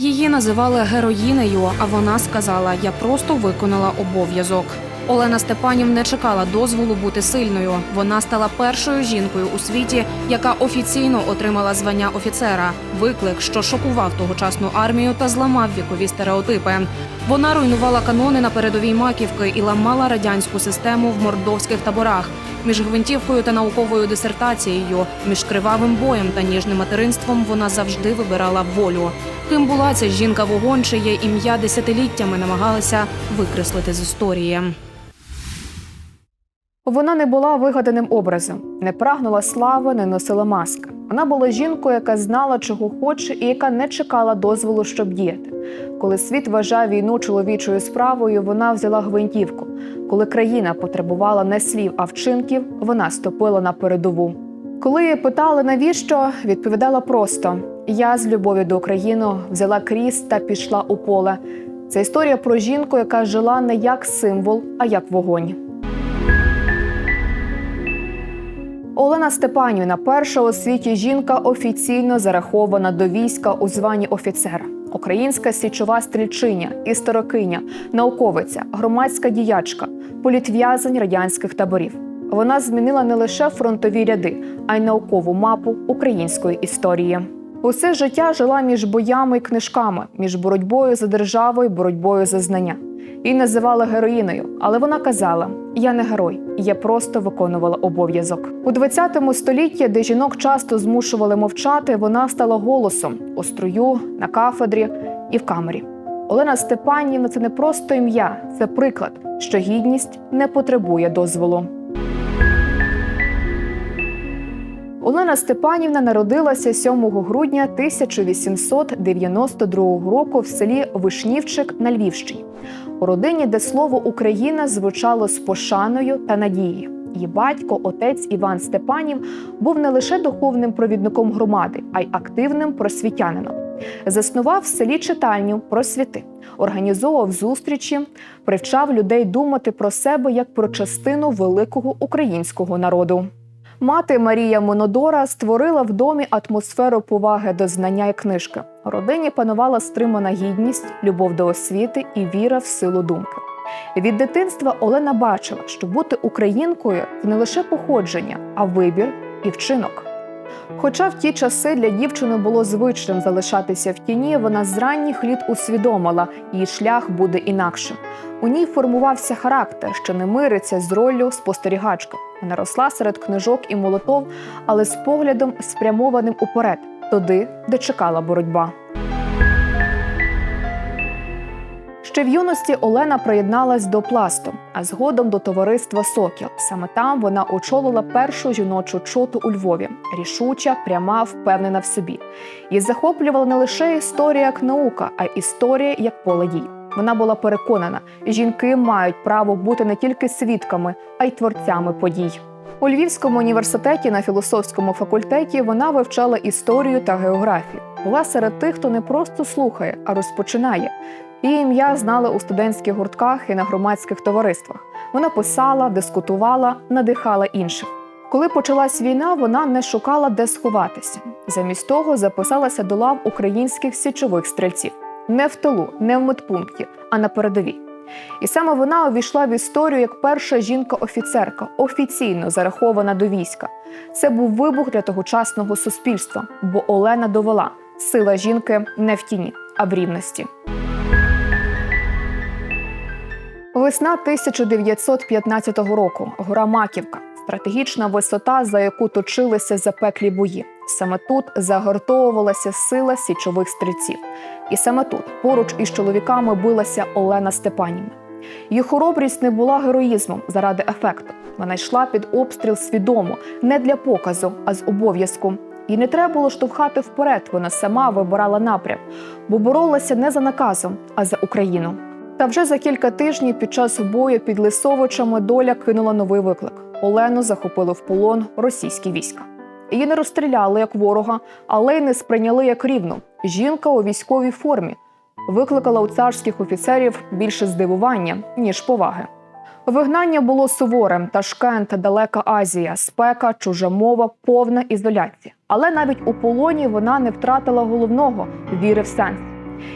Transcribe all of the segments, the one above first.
Її називали героїнею, а вона сказала: Я просто виконала обов'язок. Олена Степанів не чекала дозволу бути сильною. Вона стала першою жінкою у світі, яка офіційно отримала звання офіцера. Виклик, що шокував тогочасну армію та зламав вікові стереотипи. Вона руйнувала канони на передовій маківки і ламала радянську систему в мордовських таборах. Між гвинтівкою та науковою дисертацією, між кривавим боєм та ніжним материнством вона завжди вибирала волю. Ким була ця жінка вогонь, чиє ім'я десятиліттями намагалася викреслити з історії. Вона не була вигаданим образом, не прагнула слави, не носила маски. Вона була жінкою, яка знала, чого хоче, і яка не чекала дозволу, щоб діяти. Коли світ вважав війну чоловічою справою, вона взяла гвинтівку. Коли країна потребувала не слів, а вчинків, вона ступила на передову. Коли її питали, навіщо, відповідала просто: я з любов'ю до України взяла кріс та пішла у поле. Це історія про жінку, яка жила не як символ, а як вогонь. Олена Степанівна, перша у світі жінка, офіційно зарахована до війська у званні офіцера. Українська січова стрільчиня, історикиня, науковиця, громадська діячка, політв'язень радянських таборів. Вона змінила не лише фронтові ряди, а й наукову мапу української історії. Усе життя жила між боями і книжками, між боротьбою за державу і боротьбою за знання. Її називали героїною, але вона казала: Я не герой, я просто виконувала обов'язок. У 20 столітті, де жінок часто змушували мовчати, вона стала голосом у строю, на кафедрі і в камері. Олена Степанівна це не просто ім'я, це приклад, що гідність не потребує дозволу. Олена Степанівна народилася 7 грудня 1892 року в селі Вишнівчик на Львівщині, родині, де слово Україна звучало з пошаною та надією. Її батько, отець Іван Степанів, був не лише духовним провідником громади, а й активним просвітянином. Заснував в селі читальню просвіти, організовував зустрічі, привчав людей думати про себе як про частину великого українського народу. Мати Марія Монодора створила в домі атмосферу поваги до знання і книжки. Родині панувала стримана гідність, любов до освіти і віра в силу думки. Від дитинства Олена бачила, що бути українкою не лише походження, а вибір і вчинок. Хоча в ті часи для дівчини було звичним залишатися в тіні, вона з ранніх літ усвідомила, її шлях буде інакшим. У ній формувався характер, що не мириться з роллю спостерігачки. Вона росла серед книжок і молотов, але з поглядом спрямованим уперед, туди, де чекала боротьба. Ще в юності Олена приєдналась до пласту, а згодом до товариства Сокіл. Саме там вона очолила першу жіночу чоту у Львові, рішуча, пряма, впевнена в собі. Її захоплювала не лише історія як наука, а й історія як поле дій. Вона була переконана, жінки мають право бути не тільки свідками, а й творцями подій. У Львівському університеті на філософському факультеті вона вивчала історію та географію. Була серед тих, хто не просто слухає, а розпочинає. Її ім'я знали у студентських гуртках і на громадських товариствах. Вона писала, дискутувала, надихала інших. Коли почалась війна, вона не шукала, де сховатися. Замість того записалася до лав українських січових стрільців не в тилу, не в медпункті, а на передовій. І саме вона увійшла в історію як перша жінка-офіцерка, офіційно зарахована до війська. Це був вибух для тогочасного суспільства, бо Олена довела, сила жінки не в тіні, а в рівності. Весна 1915 року. Гора Маківка. Стратегічна висота, за яку точилися запеклі бої. Саме тут загортовувалася сила січових стрільців. І саме тут, поруч із чоловіками, билася Олена Степанівна. Її хоробрість не була героїзмом заради ефекту. Вона йшла під обстріл свідомо, не для показу, а з обов'язку. Їй не треба було штовхати вперед. Вона сама вибирала напрям, бо боролася не за наказом, а за Україну. Та вже за кілька тижнів під час бою під Лисовичами доля кинула новий виклик. Олену захопили в полон російські війська. Її не розстріляли як ворога, але й не сприйняли як рівну. Жінка у військовій формі викликала у царських офіцерів більше здивування, ніж поваги. Вигнання було суворим, Ташкент, далека Азія, спека, чужа мова, повна ізоляція. Але навіть у полоні вона не втратила головного віри в сенс.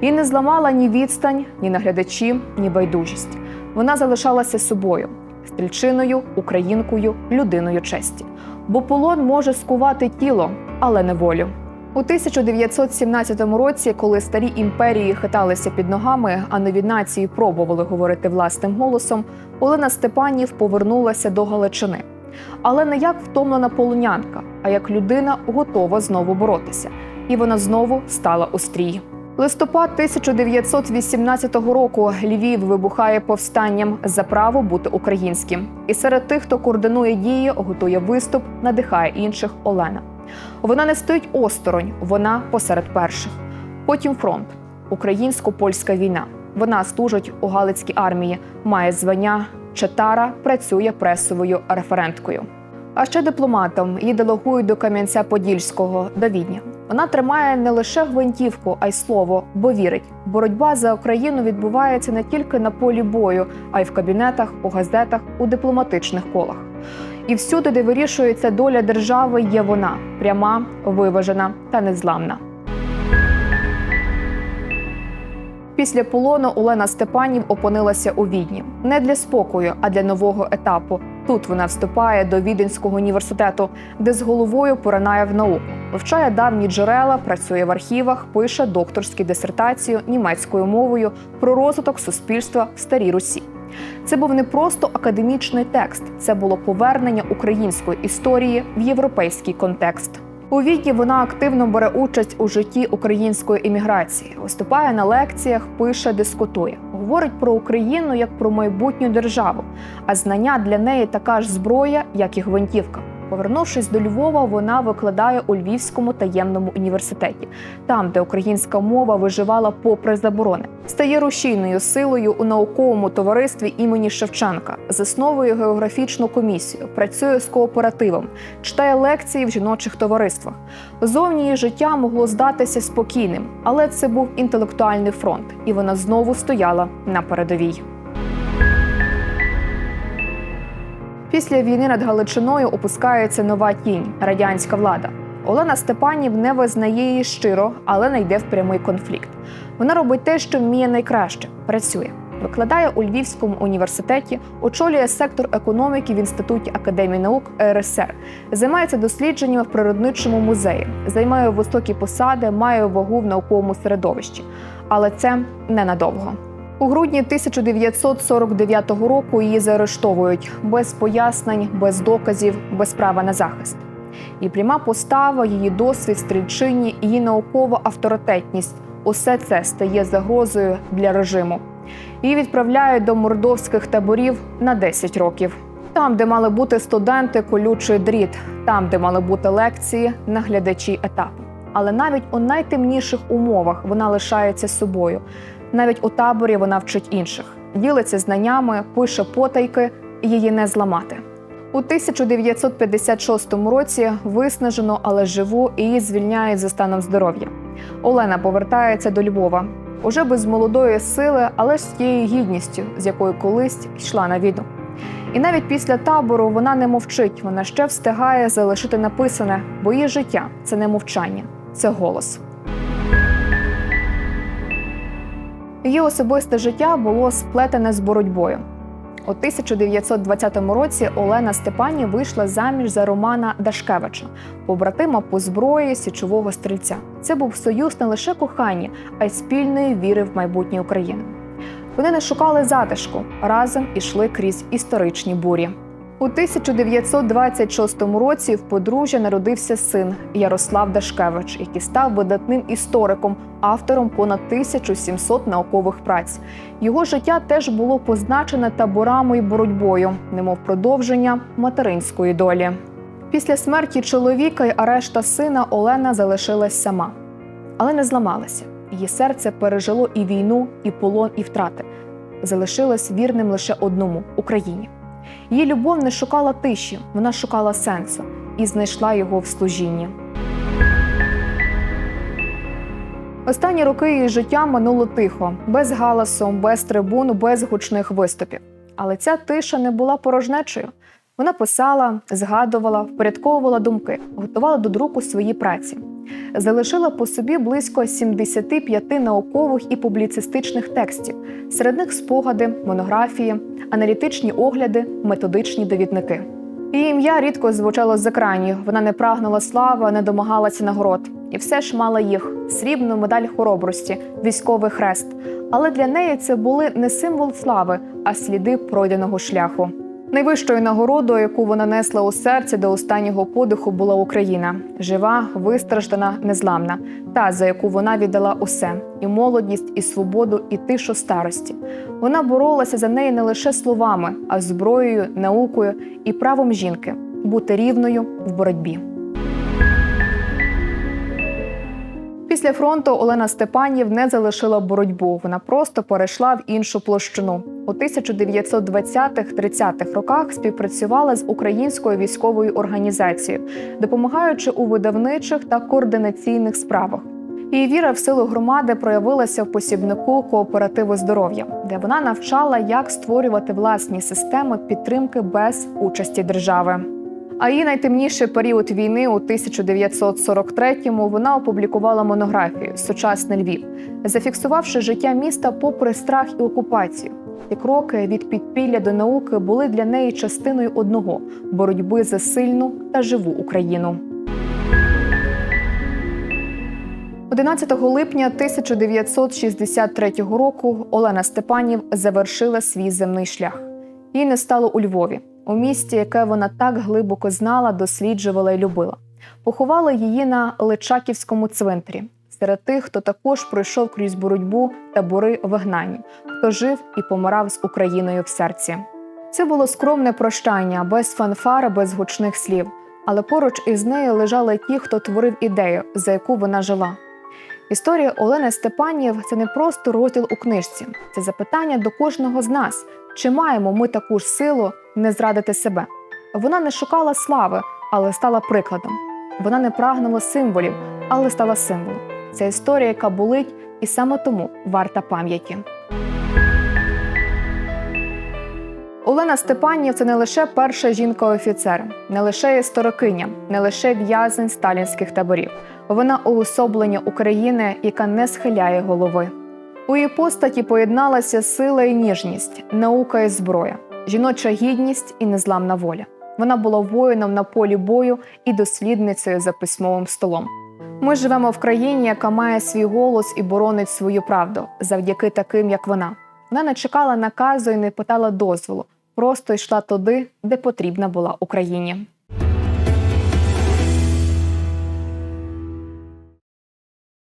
І не зламала ні відстань, ні наглядачі, ні байдужість. Вона залишалася собою стрільчиною, українкою, людиною честі. Бо полон може скувати тіло, але не волю. У 1917 році, коли старі імперії хиталися під ногами, а нові нації пробували говорити власним голосом, Олена Степанів повернулася до Галичини. Але не як втомлена полонянка, а як людина готова знову боротися. І вона знову стала у. Листопад 1918 року Львів вибухає повстанням за право бути українським. І серед тих, хто координує дії, готує виступ, надихає інших Олена. Вона не стоїть осторонь, вона посеред перших. Потім фронт, українсько-польська війна. Вона служить у Галицькій армії, має звання Чатара, працює пресовою референткою. А ще дипломатом її делегують до Кам'янця-Подільського до Відня. Вона тримає не лише гвинтівку, а й слово, бо вірить. Боротьба за Україну відбувається не тільки на полі бою, а й в кабінетах, у газетах, у дипломатичних колах. І всюди, де вирішується доля держави, є вона пряма, виважена та незламна. Після полону Олена Степанів опинилася у Відні не для спокою, а для нового етапу. Тут вона вступає до Віденського університету, де з головою поринає в науку, вивчає давні джерела, працює в архівах, пише докторську дисертацію німецькою мовою про розвиток суспільства в старій Русі. Це був не просто академічний текст, це було повернення української історії в європейський контекст. У віті вона активно бере участь у житті української імміграції, виступає на лекціях, пише, дискутує, говорить про Україну як про майбутню державу. А знання для неї така ж зброя, як і гвинтівка. Повернувшись до Львова, вона викладає у Львівському таємному університеті, там, де українська мова виживала попри заборони, стає рушійною силою у науковому товаристві імені Шевченка, засновує географічну комісію, працює з кооперативом, читає лекції в жіночих товариствах. Зовні її життя могло здатися спокійним, але це був інтелектуальний фронт, і вона знову стояла на передовій. Після війни над Галичиною опускається нова тінь радянська влада. Олена Степанів не визнає її щиро, але не йде в прямий конфлікт. Вона робить те, що вміє найкраще працює. Викладає у Львівському університеті, очолює сектор економіки в інституті академії наук РСР, займається дослідженнями в природничому музеї, займає високі посади, має вагу в науковому середовищі. Але це ненадовго. У грудні 1949 року її заарештовують без пояснень, без доказів, без права на захист. Її пряма постава, її досвід стрільчині, її наукова авторитетність усе це стає загрозою для режиму. Її відправляють до мордовських таборів на 10 років. Там, де мали бути студенти, колючий дріт, там, де мали бути лекції, наглядачі етапу. Але навіть у найтемніших умовах вона лишається собою. Навіть у таборі вона вчить інших, ділиться знаннями, пише потайки, її не зламати. У 1956 році виснажено, але живу, її звільняють за станом здоров'я. Олена повертається до Львова уже без молодої сили, але з тією гідністю, з якою колись йшла на війну. І навіть після табору вона не мовчить, вона ще встигає залишити написане, бо її життя це не мовчання, це голос. Її особисте життя було сплетене з боротьбою. У 1920 році Олена Степані вийшла заміж за Романа Дашкевича, побратима по зброї січового стрільця. Це був союз не лише кохання, а й спільної віри в майбутнє України. Вони не шукали затишку, разом ішли крізь історичні бурі. У 1926 році в подружжя народився син Ярослав Дашкевич, який став видатним істориком, автором понад 1700 наукових праць. Його життя теж було позначене таборами і боротьбою, немов продовження материнської долі. Після смерті чоловіка й арешта сина Олена залишилась сама, але не зламалася. Її серце пережило і війну, і полон, і втрати. Залишилось вірним лише одному Україні. Її любов не шукала тиші, вона шукала сенсу і знайшла його в служінні. Останні роки її життя минуло тихо, без галасу, без трибун, без гучних виступів. Але ця тиша не була порожнечою. Вона писала, згадувала, впорядковувала думки, готувала до друку свої праці. Залишила по собі близько 75 наукових і публіцистичних текстів. Серед них спогади, монографії, аналітичні огляди, методичні довідники. Її ім'я рідко звучало з екранів. Вона не прагнула слави, не домагалася нагород. І все ж мала їх срібну медаль хоробрості, військовий хрест. Але для неї це були не символ слави, а сліди пройденого шляху. Найвищою нагородою, яку вона несла у серці до останнього подиху, була Україна жива, вистраждана, незламна, та за яку вона віддала усе і молодість, і свободу, і тишу старості. Вона боролася за неї не лише словами, а зброєю, наукою і правом жінки бути рівною в боротьбі. Після фронту Олена Степанів не залишила боротьбу. Вона просто перейшла в іншу площину. У 1920-30-х роках співпрацювала з українською військовою організацією, допомагаючи у видавничих та координаційних справах. Її віра в силу громади проявилася в посібнику кооперативу здоров'я, де вона навчала, як створювати власні системи підтримки без участі держави. А її найтемніший період війни у 1943-му вона опублікувала монографію Сучасний Львів, зафіксувавши життя міста попри страх і окупацію. Ці кроки від підпілля до науки були для неї частиною одного боротьби за сильну та живу Україну. 11 липня 1963 року Олена Степанів завершила свій земний шлях. Її не стало у Львові, у місті, яке вона так глибоко знала, досліджувала і любила. Поховали її на Личаківському цвинтарі, серед тих, хто також пройшов крізь боротьбу та бори хто жив і помирав з Україною в серці. Це було скромне прощання, без фанфар, без гучних слів. Але поруч із нею лежали ті, хто творив ідею, за яку вона жила. Історія Олени Степанів це не просто розділ у книжці, це запитання до кожного з нас: чи маємо ми таку ж силу не зрадити себе? Вона не шукала слави, але стала прикладом. Вона не прагнула символів, але стала символом. Це історія, яка болить, і саме тому варта пам'яті. Олена Степанів це не лише перша жінка-офіцер, не лише історикиня, не лише в'язень сталінських таборів. Вона уособлення України, яка не схиляє голови. У її постаті поєдналася сила і ніжність, наука і зброя, жіноча гідність і незламна воля. Вона була воїном на полі бою і дослідницею за письмовим столом. Ми живемо в країні, яка має свій голос і боронить свою правду завдяки таким, як вона. Вона не чекала наказу і не питала дозволу, просто йшла туди, де потрібна була Україні.